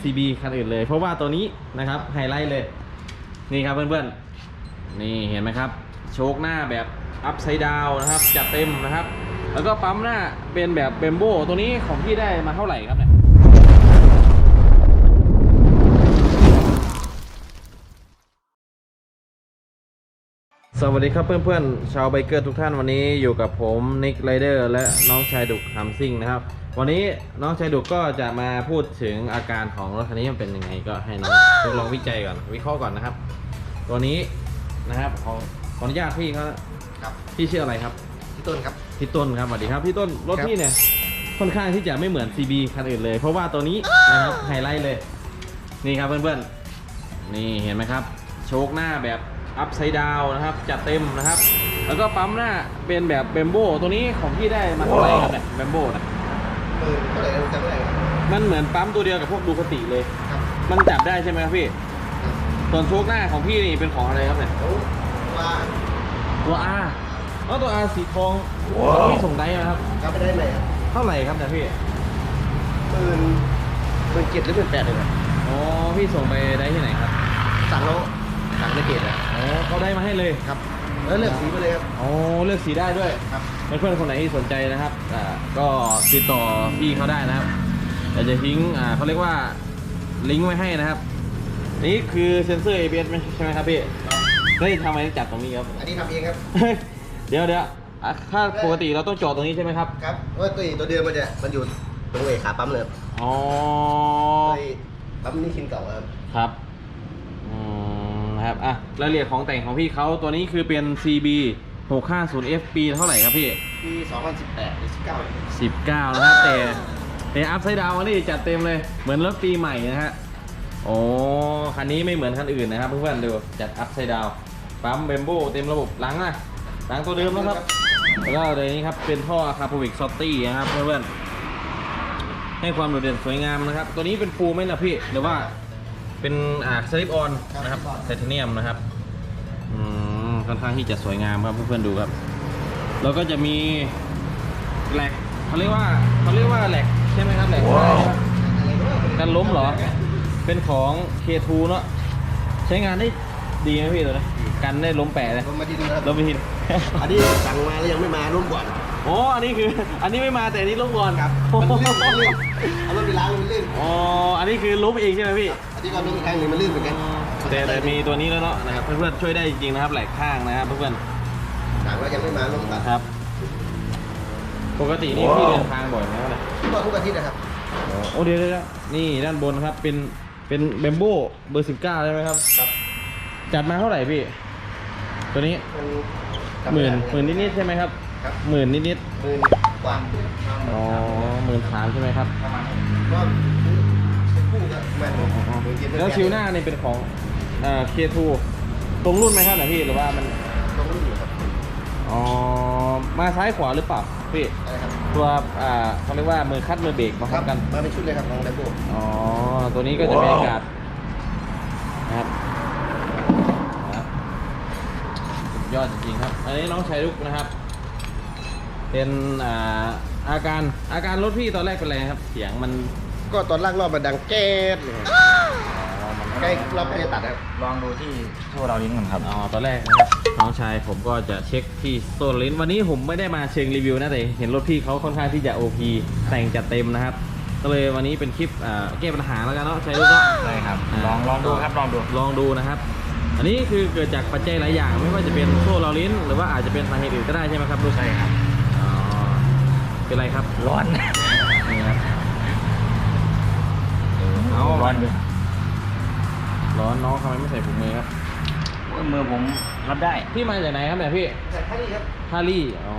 CB คันอื่นเลย เพราะว่าตัวนี้นะครับไฮไลท์เลย นี่ครับเพื่อนๆ นี่เห็นไหมครับ โชคหน้าแบบอัพไซด์ดาวนะครับ จัดเต็มนะครับ แล้วก็ปั๊มหน้าเป็นแบบเบมโบตัวนี้ของพี่ได้มาเท่าไหร่ครับเนี่ย สวัสดีครับเพื่อนๆ ชาวไบเกอร์ทุกท่านวันนี้อยู่กับผมนิกไรเดอร์และน้องชายดุกฮัมซิงนะครับ วันนี้น้องชายดุกก็จะมาพูดถึงอาการของรถคันนี้มันเป็นยังไงก็ให้น้องทดลองวิจัยก่อนวิเคราะห์ก่อนนะครับ ตัวนี้นะครับขอขออนุญาตพี่เขาครับพี่ชื่ออะไรครับพี่ต้นครับพี่ต้นครับสวัสดีครับพี่ต้นรถครับพี่เนี่ยค่อนข้างที่จะไม่เหมือน CB คันอื่นเลย เพราะว่าตัวนี้นะครับไฮไลท์เลย นี่ครับเพื่อนๆนี่เห็นไหมครับ โชคหน้าแบบ อัพไซด์ดาวนะครับ จัดเต็มนะครับ แล้วก็ปั๊มหน้าเป็นแบบเบมโบตัวนี้ของพี่ได้มาเท่าไหร่ครับเนี่ยเบมโบนะหมื่นเท่าไหร่นะจำไม่ได้ครับมันเหมือนปั๊มตัวเดียวกับพวกดูคติเลยครับมันจับได้ใช่ไหมครับพี่ ส่วนโชคหน้าของพี่นี่เป็นของอะไรครับเนี่ยโอ้ว่าตัว R อ๋อตัว R สีทองพี่ส่งได้ไหมครับ ครับไปได้ไหมครับเท่าไหร่ครับเนี่ยพี่หมื่นหมื่นเจ็ดหรือหมื่นแปดเลยครับอ๋อพี่ส่งไปได้ที่ไหนครับ สั่งแล้วสั่งในเพจนะ อ๋อเขา ได้มาให้เลยครับแล้วเลือกสีไปเลยครับอ๋อเลือกสีได้ด้วยครับเพื่อนๆคนไหนที่สนใจนะครับอ่าก็ติดต่อพี่เขาได้นะครับเดี๋ยวจะทิ้งอ่าเขาเรียกว่าลิงก์ไว้ให้นะครับ นี่คือเซ็นเซอร์ ABS ไหมใช่ไหมครับพี่เฮ้ยทำไมต้องจัดตรงนี้ครับ อันนี้ทำเองครับ เดี๋ยวเดี๋ยวอะถ้าปกติเราต้องจอดตรงนี้ใช่ไหมครับ ครับเพราะว่าตัวตัวเดิมมันจะมันอยู่ตรงเอกขาปั๊มเลยครับอ๋อตัวปั๊มนี่ชิ้นเก่าครับครับอืม นะครับ อะรายละเอียดของแต่งของพี่เขาตัวนี้คือเป็น CB 650F ปีเท่าไหร่ครับพี่ ปี 2018หรือ19 19 นะครับแต่แต่อัพไซด์ดาวนี่จัดเต็มเลย เหมือนรถปีใหม่นะฮะโอ้คันนี้ไม่เหมือนคันอื่นนะครับเพื่อนๆดูจัดอัพไซด์ดาวปั๊มเบมโบเต็มระบบหลังอะหลังตัวเดิมแล้วครับแล้วก็เลยนี้ครับเป็นท่อคาร์บวิกซอตตี้นะครับเพื่อนๆให้ความโดดเด่นสวยงามนะครับ ตัวนี้เป็นฟูลไหมล่ะพี่หรือว่า เป็นอ่าสลิปออนนะครับไทเทเนียมนะครับอืมค่อนข้างที่จะสวยงามครับเพื่อนๆดูครับ แล้วก็จะมีแหลกเขาเรียกว่าเขาเรียกว่าแหลกใช่ไหมครับแหลกอะไรครับอะไรก็ว่ากันล้มเหรอ เป็นของ K2 เนอะใช้งานได้ดีไหมพี่ตัวนี้ กันได้ล้มแปะเลยผมมาที่ดูนะครับล้มไปทีอันนี้สั่งมาแล้วยังไม่มาร่วมก่อนโอ้อันนี้คือ อันนี้ไม่มาแต่อันนี้ล้มก่อนครับโอ้มันโหลื่นมันลื่นเอารถไปล้างมันลื่นอ๋ออันนี้คือล้มเองใช่ไหมพี่อันนี้ก็ลงอีกครั้งหนึงมันลื่นเหมือนกันแต่แต่มีตัวนี้แล้วเนาะนะครับเพื่อนๆช่วยได้จริงๆนะครับแหลกข้างนะครับเพื่อนสั่งแล้วยังไม่มาร่วมก่อนๆครับ ปกตินี่พี่เดินทางบ่อยไหมครับเนี่ยก็ทุกอาทิตย์นะครับโอ้เดี๋ยวเดี๋ยวเดี๋ยวนี่ด้านบนครับเป็นเป็นเบมโบเบอร์สิบเก้าใช่ไหมครับครับ จัดมาเท่าไหร่พี่ ตัวนี้มันหมื่นหมื่นนิดๆใช่ไหมครับครับหมื่นนิดหมื่นกว่าๆอ๋อหมื่นสามใช่ไหมครับประมาณก็เป็นคู่ก็ประมาณหมื่นเจ็ดแล้วชิวหน้านี่เป็นของเอ่อ K2 ตรงรุ่นไหมครับเนี่ยพี่หรือว่ามันตรงรุ่นอยู่ครับอ๋อมาซ้ายขวาหรือเปล่าพี่อะไรครับตัวอ่าเขาเรียกว่ามือคัดมือเบรกมาพร้อมกัน มาเป็นชุดเลยครับของแลมโบ อ๋อ ตัวนี้ก็จะเป็นอากาศนะครับนะครับสุด ยอดจริงๆครับ อันนี้น้องชายลุกนะครับ เป็นอ่าอาการอาการรถพี่ตอนแรกเป็นไรครับ เสียงมันก็ตอนลากรอบมันดังแก๊สเลยครับอ๋อมันใกล้รอบใกล้จะตัดครับ ลองดูที่โชว์เราลิ้นก่อนครับอ๋อตอนแรกนะครับน้องชายผมก็จะเช็คที่โซนลิ้นวันนี้ผมไม่ได้มาเชิงรีวิวนะแต่เห็นรถพี่เขาค่อนข้างที่จะ OP แต่งจัดเต็มนะครับ ก็เลยวันนี้เป็นคลิปอ่าแก้ปัญหาแล้วกันเนาะชายลุกเนาะได้ครับอ่าลองลองดูครับลองดูลองดูนะครับ อันนี้คือเกิดจากปัจจัยหลายอย่าง ไม่ว่าจะเป็นโซ่เราลิ้น หรือว่าอาจจะเป็นสาเหตุอื่นก็ได้ใช่ไหมครับลูกใช่ครับอ๋อเป็นไรครับร้อนนี่ครับเอาร้อนดูร้อนน้องทำไมไม่ใส่ถุงมือครับมือผมรับได้พี่มาจากไหนครับเนี่ยพี่แต่ท่านี้ครับฮารี่อ๋อ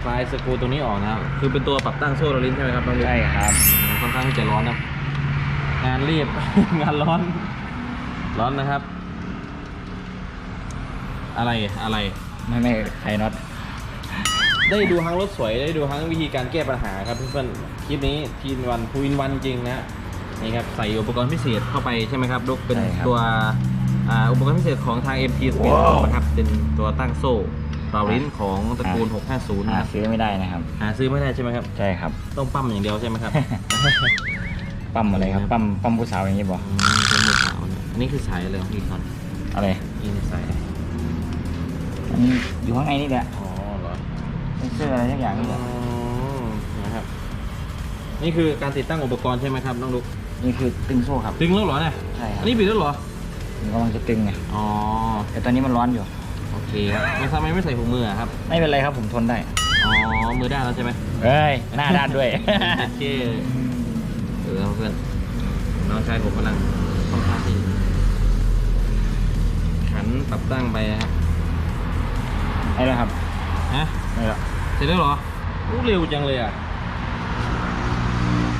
ไฟล์สกรูตัวนี้ออกนะครับคือเป็นตัวปรับตั้งโซ่เราลิ้นใช่ไหมครับน้องลูกใช่ครับค่อนข้างที่จะร้อนนะงานรีบ งานร้อน ร้อนนะครับ อะไรอะไร ไม่ไม่ไขน็อตได้ดูทั้งรถสวยได้ดูทั้งวิธีการแก้ปัญหาครับเพื่อนๆคลิปนี้ทีนวันทูอินวันจริงนะนี่ครับใส่อุปกรณ์พิเศษเข้าไปใช่ไหมครับลูกเป็นใช่ครับตัวอ่าอุปกรณ์พิเศษของทาง MT Speed นะครับเป็นตัวตั้งโซ่เป่าลิ้นของตระกูล 650หานะครับซื้อไม่ได้นะครับ หาซื้อไม่ได้ใช่ไหมครับ ใช่ครับ ต้องปั้มอย่างเดียวใช่ไหมครับ ปั๊มอะไรครับ ปั๊มปั๊มผู้สาวอย่างนี้บอก อืมเป็นมือขาวเนี่ยอันนี้คือสายอะไรของพี่คอนอะไร นี่คือสายอะไรอันนี้อยู่ข้างในนี่แหละอ๋อเหรอเป็นเสื้ออะไรสักอย่างนี่แหละอ๋อนะครับ นี่คือการติดตั้งอุปกรณ์ใช่ไหมครับน้องลุกนี่คือตึงโซ่ครับดึงแล้วเหรอเนี่ยใช่ครับอันนี้ปิดแล้วเหรอ มันกำลังจะตึงไงอ๋อ แต่ตอนนี้มันร้อนอยู่ โอเคครับแล้วทำไมไม่ใส่ถุงมืออะครับ ไม่เป็นไรครับผมทนได้อ๋อ มือด้านแล้วใช่ไหม เอ้ยหน้าด้านด้วย โอเคเออเพื่อนน้องชายผมกำลังค่อนข้างที่ขัน ปรับตั้งไปนะครับไอ้แล้วครับฮะไม่แล้วเสร็จแล้วเหรอรู้เร็วจังเลยอะ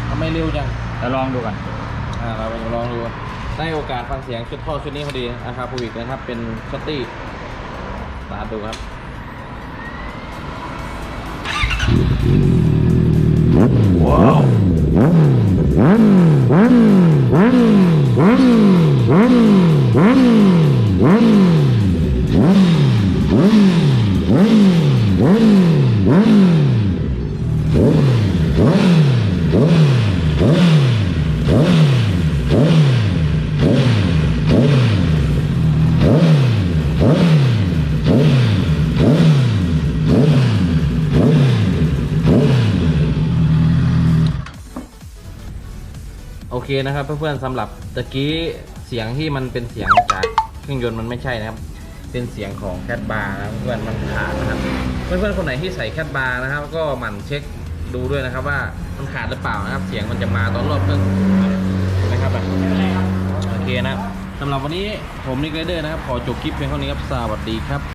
ทำไมเร็วจังแล้วลองดูก่อนอ่าเราไปลองดูได้โอกาสฟังเสียงชุดท่อชุดนี้พอดีอาคาพูวิกนะครับ เป็นช็อตตี้สตาร์ทดูครับ โอเคนะครับเพื่อนๆสำหรับตะกี้เสียงที่มันเป็นเสียงจากเครื่องยนต์มันไม่ใช่นะครับ เป็นเสียงของแคดบาร์นะเพื่อนๆมันขาดนะครับ เพื่อนๆคนไหนที่ใส่แคดบาร์นะครับ ก็หมั่นเช็ค ดูด้วยนะครับว่ามันขาดหรือเปล่านะครับ เสียงมันจะมาตอนรอบเครื่องนะครับโอเคนะสำหรับวันนี้ผมนิกเรเดอร์นะครับ ขอจบคลิปเพียงเท่านี้ครับ สวัสดีครับ